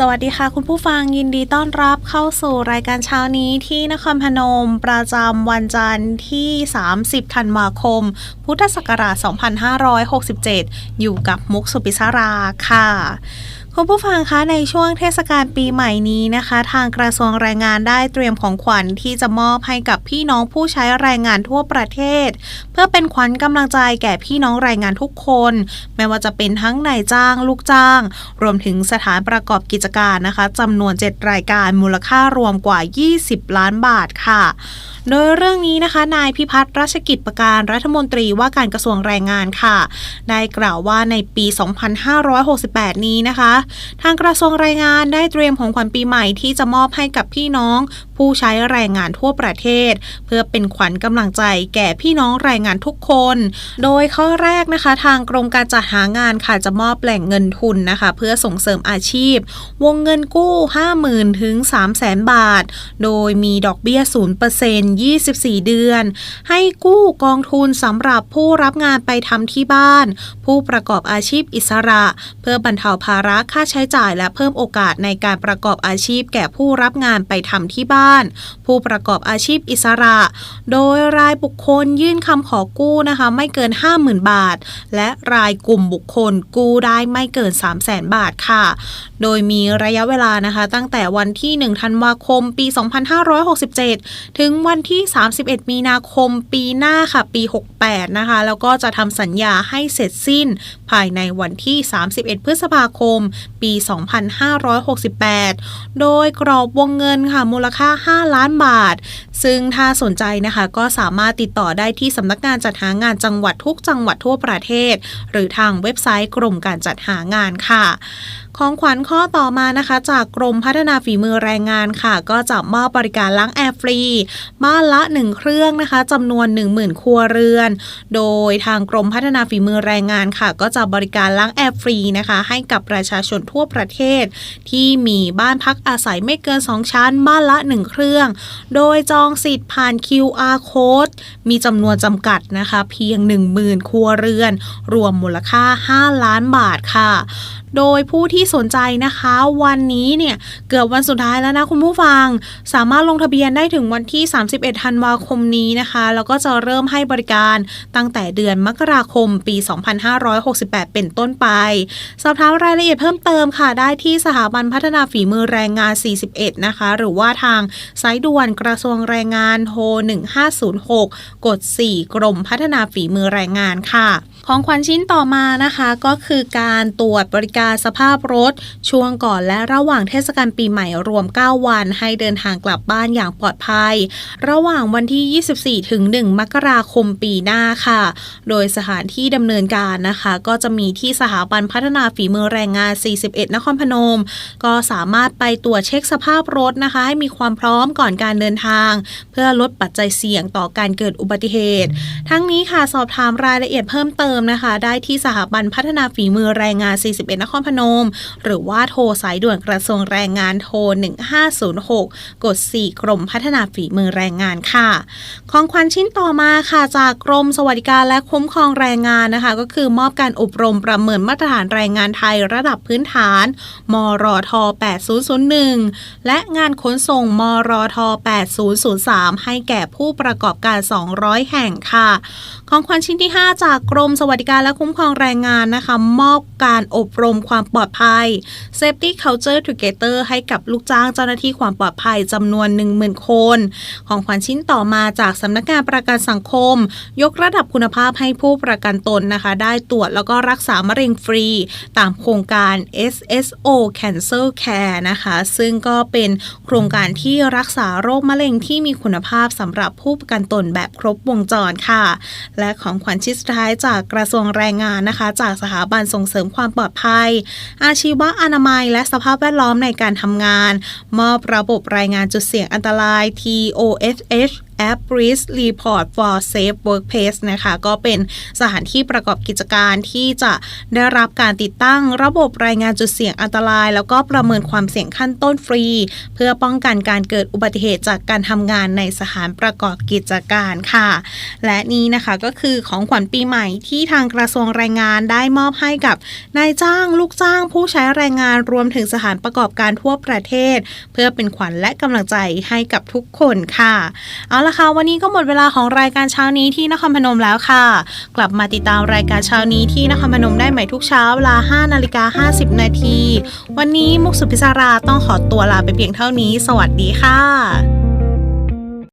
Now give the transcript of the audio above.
สวัสดีค่ะ คุณผู้ฟังยินดีต้อนรับเข้าสู่รายการเช้านี้ที่นครพนม ประจำวันจันทร์ที่ 30 ธันวาคม พุทธศักราช 2567 อยู่กับมุกสุปิศราค่ะ คุณผู้ฟังคะในช่วงเทศกาลปีใหม่นี้นะคะ ทางกระทรวงแรงงานได้เตรียมของขวัญที่จะมอบให้กับพี่น้องผู้ใช้แรงงานทั่วประเทศ เพื่อเป็นขวัญกำลังใจแก่พี่น้องแรงงานทุกคน ไม่ว่าจะเป็นทั้งนายจ้าง ลูกจ้าง รวมถึงสถานประกอบกิจการนะคะจำนวน 7 รายการมูลค่ารวมกว่า 20 ล้านบาทค่ะโดยเรื่องนี้นะคะนายพิพัฒน์ราชกิจประการรัฐมนตรีว่าการกระทรวงแรงงานค่ะ ได้กล่าวว่าในปี 2568 นี้นะคะทางกระทรวงแรงงานได้เตรียมของขวัญปีใหม่ที่จะมอบให้กับพี่น้อง ผู้ใช้แรงงานทั่วประเทศ เพื่อเป็นขวัญกำลังใจแก่พี่น้องแรงงานทุกคน โดยข้อแรกนะคะ ทางกรมการจัดหางานค่ะจะมอบแหล่งเงินทุนนะคะ เพื่อส่งเสริมอาชีพ วงเงินกู้ 50,000ถึง300,000 บาท โดยมีดอกเบี้ย 0% 24 เดือน ให้กู้กองทุนสำหรับผู้รับงานไปทำที่บ้าน ผู้ประกอบอาชีพอิสระ เพื่อบรรเทาภาระค่า่าใช้จ่ายและเพิ่มโอกาสในการประกอบอาชีพแก่ผู้รับงานไปทำที่บ้าน ผู้ประกอบอาชีพอิสระ โดยรายบุคคลยื่นคำขอกู้นะคะไม่เกิน 50,000 บาท และรายกลุ่มบุคคลกู้ได้ไม่เกิน 300,000บาทค่ะ โดยมีระยะเวลานะคะ ตั้งแต่วันที่ 1 ธันวาคม ปี 2567 ถึงวันที่ 31 มีนาคมปีหน้าค่ะ ปี 68 นะคะ แล้วก็จะทำสัญญาให้เสร็จสิ้น ภายในวันที่ 31 พฤษภาคมปี 2568 โดยกรอบวงเงินค่ะมูลค่า 5 ล้านบาท ซึ่งถ้าสนใจนะคะก็สามารถติดต่อได้ที่สำนักงานจัดหางานจังหวัดทุกจังหวัดทั่วประเทศ หรือทางเว็บไซต์กรมการจัดหางานค่ะ ของขวัญข้อต่อมานะคะ จากกรมพัฒนาฝีมือแรงงานค่ะ ก็จะมอบบริการล้างแอร์ฟรี บ้านละ 1 เครื่องนะคะจำนวน 10,000 ครัวเรือน โดยทางกรมพัฒนาฝีมือแรงงานค่ะ ก็จะบริการล้างแอร์ฟรีนะคะ ให้กับประชาชนทั่วประเทศ ที่มีบ้านพักอาศัยไม่เกิน 2 ชั้น บ้านละ 1 เครื่อง โดยจองสิทธิ์ผ่าน QR code มีจำนวนจำกัดนะคะ เพียง 10,000 ครัวเรือน รวมมูลค่า 5 ล้านบาทค่ะ โดยผู้ที่สนใจนะคะ วันนี้เนี่ยเกือบวันสุดท้ายแล้วนะคุณผู้ฟัง สามารถลงทะเบียนได้ถึงวันที่ 31 ธันวาคมนี้นะคะ แล้วก็จะเริ่มให้บริการตั้งแต่เดือนมกราคมปี 2568 เป็นต้นไป สอบถามรายละเอียดเพิ่มเติมค่ะ ได้ที่สถาบันพัฒนาฝีมือแรงงาน 41 นะคะ หรือว่าทางสายด่วนกระทรวงแรงงานโทร1506 กด 4 กรมพัฒนาฝีมือแรงงานค่ะ ของขวัญชิ้นต่อมานะคะก็คือการตรวจบริการสภาพรถ ช่วงก่อนและระหว่างเทศกาลปีใหม่รวม 9 วัน ให้เดินทางกลับบ้านอย่างปลอดภัย ระหว่างวันที่ 24 ถึง 1 มกราคมปีหน้าค่ะ โดยสถานที่ดำเนินการนะคะ ก็จะมีที่สถาบันพัฒนาฝีมือแรงงาน 41 นครพนม ก็สามารถไปตรวจเช็คสภาพรถนะคะ ให้มีความพร้อมก่อนการเดินทาง เพื่อลดปัจจัยเสี่ยงต่อการเกิดอุบัติเหตุ ทั้งนี้ค่ะสอบถามรายละเอียดเพิ่มเติมนะคะได้ที่สถาบันพัฒนาฝีมือแรงงาน 41 นครพนม หรือว่าโทรสายด่วนกระทรวงแรงงานโทร 1506 กด 4 กรมพัฒนาฝีมือแรงงานค่ะ ของขวัญชิ้นต่อมาค่ะ จากกรมสวัสดิการและคุ้มครองแรงงานนะคะ ก็คือมอบการอบรมประเมินมาตรฐานแรงงานไทยระดับพื้นฐาน มรท 8001 และงานขนส่ง มรท 8003 ให้แก่ผู้ประกอบการ 200 แห่งค่ะ ของขวัญชิ้นที่ 5 จากกรมสวัสดิการและคุ้มครองแรงงานนะคะ มอบการอบรมความปลอดภัย Safety Culture Together ให้กับลูกจ้างเจ้าหน้าที่ความปลอดภัยจำนวน 10,000 คน ของขวัญชิ้นต่อมาจากสำนักงานประกันสังคม ยกระดับคุณภาพให้ผู้ประกันตนนะคะ ได้ตรวจแล้วก็รักษามะเร็งฟรี ตามโครงการ SSO Cancer Care นะคะ ซึ่งก็เป็นโครงการที่รักษาโรคมะเร็งที่มีคุณภาพสำหรับผู้ประกันตนแบบครบวงจรค่ะ และของขวัญชิ้นสุดท้ายจากกระทรวงแรงงานนะคะ จากสถาบันส่งเสริมความปลอดภัย อาชีวะอนามัย และสภาพแวดล้อมในการทำงาน มอบระบบรายงานจุดเสี่ยงอันตราย TOSH แอป Risk Report for Safe Workplace นะคะก็เป็นสถานที่ประกอบกิจการที่จะได้รับการติดตั้งระบบรายงานจุดเสี่ยงอันตราย แล้วก็ประเมินความเสี่ยงขั้นต้นฟรี เพื่อป้องกันการเกิดอุบัติเหตุจากการทำงานในสถานประกอบกิจการค่ะ และนี่นะคะก็คือของขวัญปีใหม่ที่ทางกระทรวงแรงงานได้มอบให้กับนายจ้างลูกจ้างผู้ใช้แรงงานรวมถึงสถานประกอบการทั่วประเทศ เพื่อเป็นขวัญและกำลังใจให้กับทุกคนค่ะเอาละค่ะวันนี้ก็หมดเวลาของรายการเช้านี้ที่นครพนมแล้วค่ะ กลับมาติดตามรายการเช้านี้ที่นครพนมได้ใหม่ทุกเช้าเวลา5นาฬิกา50 นาที วันนี้มุกสุพิศาราต้องขอตัวลาไปเพียงเท่านี้ สวัสดีค่ะ